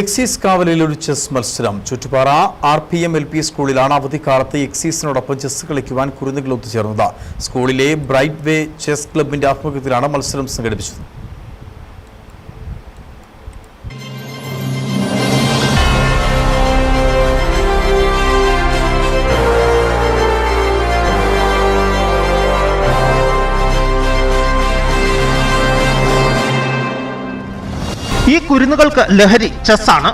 Excise കാവലിൽ ഒരു chess മത്സരം. Chuttupara R P M L P സ്കൂളിലാണ് അവധിക്കാലത്ത് എക്സൈസിനോടൊപ്പം ചെസ് കളിക്കുവാൻ കുരുന്നുകൾ ഒത്തുചേർന്നത്. സ്കൂളിലെ ബ്രൈറ്റ് വേ ചെസ് ക്ലബിന്റെ ആഭിമുഖ്യത്തിലാണ് മത്സരം സംഘടിപ്പിച്ചത്. ഈ കുരുന്നുകൾക്ക് ലഹരി ചെസ്സാണ്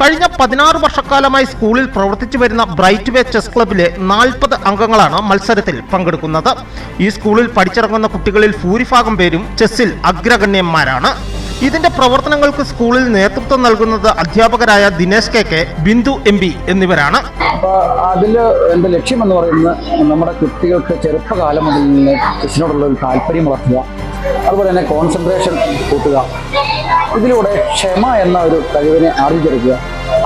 കഴിഞ്ഞ പതിനാറ് വർഷക്കാലമായി സ്കൂളിൽ പ്രവർത്തിച്ചു വരുന്ന ബ്രൈറ്റ് വേ ചെസ് ക്ലബിലെ നാൽപ്പത് അംഗങ്ങളാണ് മത്സരത്തിൽ പങ്കെടുക്കുന്നത്. ഈ സ്കൂളിൽ പഠിച്ചിറങ്ങുന്ന കുട്ടികളിൽ ഭൂരിഭാഗം പേരും ചെസ്സിൽ അഗ്രഗണ്യന്മാരാണ്. ഇതിന്റെ പ്രവർത്തനങ്ങൾക്ക് സ്കൂളിൽ നേതൃത്വം നൽകുന്നത് അധ്യാപകരായ Dinesh K K Bindu M P എന്നിവരാണ്. അപ്പോൾ അതിൽ ലക്ഷ്യം എന്ന് പറയുന്നത് നമ്മുടെ കുട്ടികൾക്ക് ചെറുപ്പകാലം മുതൽ ചെസ്സിനോടുള്ള ഒരു താല്പര്യം വളർത്തുക. അതുപോലെ തന്നെ കോൺസെൻട്രേഷൻ കൂട്ടുക. ഇതിലൂടെ ക്ഷമ എന്ന ഒരു കഴിവിനെ ആർജിച്ചെടുക്കുക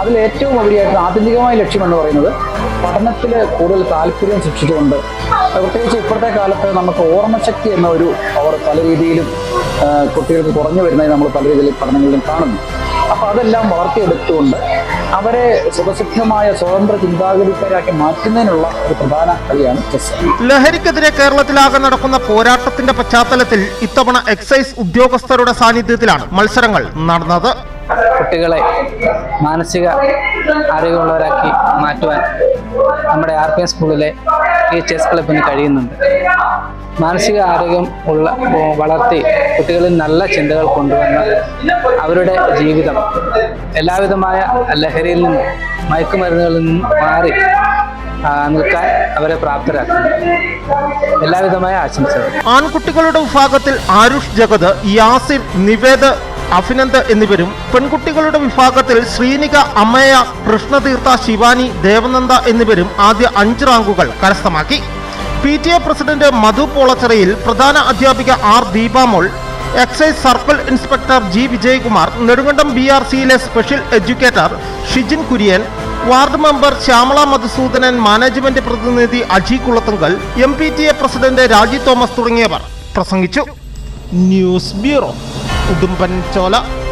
അതിൽ ഏറ്റവും ഉപരിയായിട്ട് ആത്യന്തികമായ ലക്ഷ്യം എന്ന് പറയുന്നത് പഠനത്തിൽ കൂടുതൽ താല്പര്യം സൃഷ്ടിച്ചുകൊണ്ട് പ്രത്യേകിച്ച് ഇപ്പോഴത്തെ കാലത്ത് നമുക്ക് ഓർമ്മശക്തി എന്ന ഒരു അവർ പല രീതിയിലും കുട്ടികൾക്ക് കുറഞ്ഞു വരുന്നതായി നമ്മൾ പല രീതിയിൽ പഠനങ്ങളിലും കാണുന്നു. അപ്പോൾ അതെല്ലാം വളർത്തിയെടുത്തുകൊണ്ട് അവരെ സുഖസിദ്ധമായ സ്വതന്ത്ര ചിന്താഗതിക്കാരാക്കി മാറ്റുന്നതിനുള്ള ഒരു പ്രധാന കളിയാണ് ചെസ് ലഹരിക്കെതിരെ കേരളത്തിലാകെ നടക്കുന്ന പോരാട്ടത്തിന്റെ പശ്ചാത്തലത്തിൽ ഇത്തവണ എക്സൈസ് ഉദ്യോഗസ്ഥരുടെ സാന്നിധ്യത്തിലാണ് മത്സരങ്ങൾ നടന്നത്. കുട്ടികളെ മാനസിക അറിവുള്ളവരാക്കി മാറ്റുവാൻ നമ്മുടെ ആർ പി എം സ്കൂളിലെ ഈ ചെസ് ക്ലബിന് കഴിയുന്നുണ്ട്. മാനസിക ആരോഗ്യം ഉള്ള വളർത്തി കുട്ടികളിൽ നല്ല ചിന്തകൾ കൊണ്ടുവന്ന് അവരുടെ ജീവിതം എല്ലാവിധമായ ലഹരിയിൽ നിന്നും മയക്കുമരുന്നുകളിൽ നിന്നും മാറി നിൽക്കാൻ അവരെ പ്രാപ്തരാക്കുന്നു. എല്ലാവിധമായ ആശംസകൾ ആൺകുട്ടികളുടെ വിഭാഗത്തിൽ ആരുഷ് ജഗത് യാസിർ നിവേദ് അഭിനന്ദ് എന്നിവരും പെൺകുട്ടികളുടെ വിഭാഗത്തിൽ ശ്രീനിക അമ്മയ കൃഷ്ണതീർത്ഥ ശിവാനി ദേവനന്ദ എന്നിവരും ആദ്യ അഞ്ച് റാങ്കുകൾ കരസ്ഥമാക്കി. P T A president Madhu Polacharayil പ്രധാന അധ്യാപിക R Deepamol excise circle inspector G Vijayakumar Nedumkandam B R സിയിലെ special educator Shijin Kurian ward member Shyamala Madhusoodanan management പ്രതിനിധി Aji Kulathunkal M P T A president Raji Thomas തുടങ്ങിയവർ പ്രസംഗിച്ചു. News bureau. ugempan colak.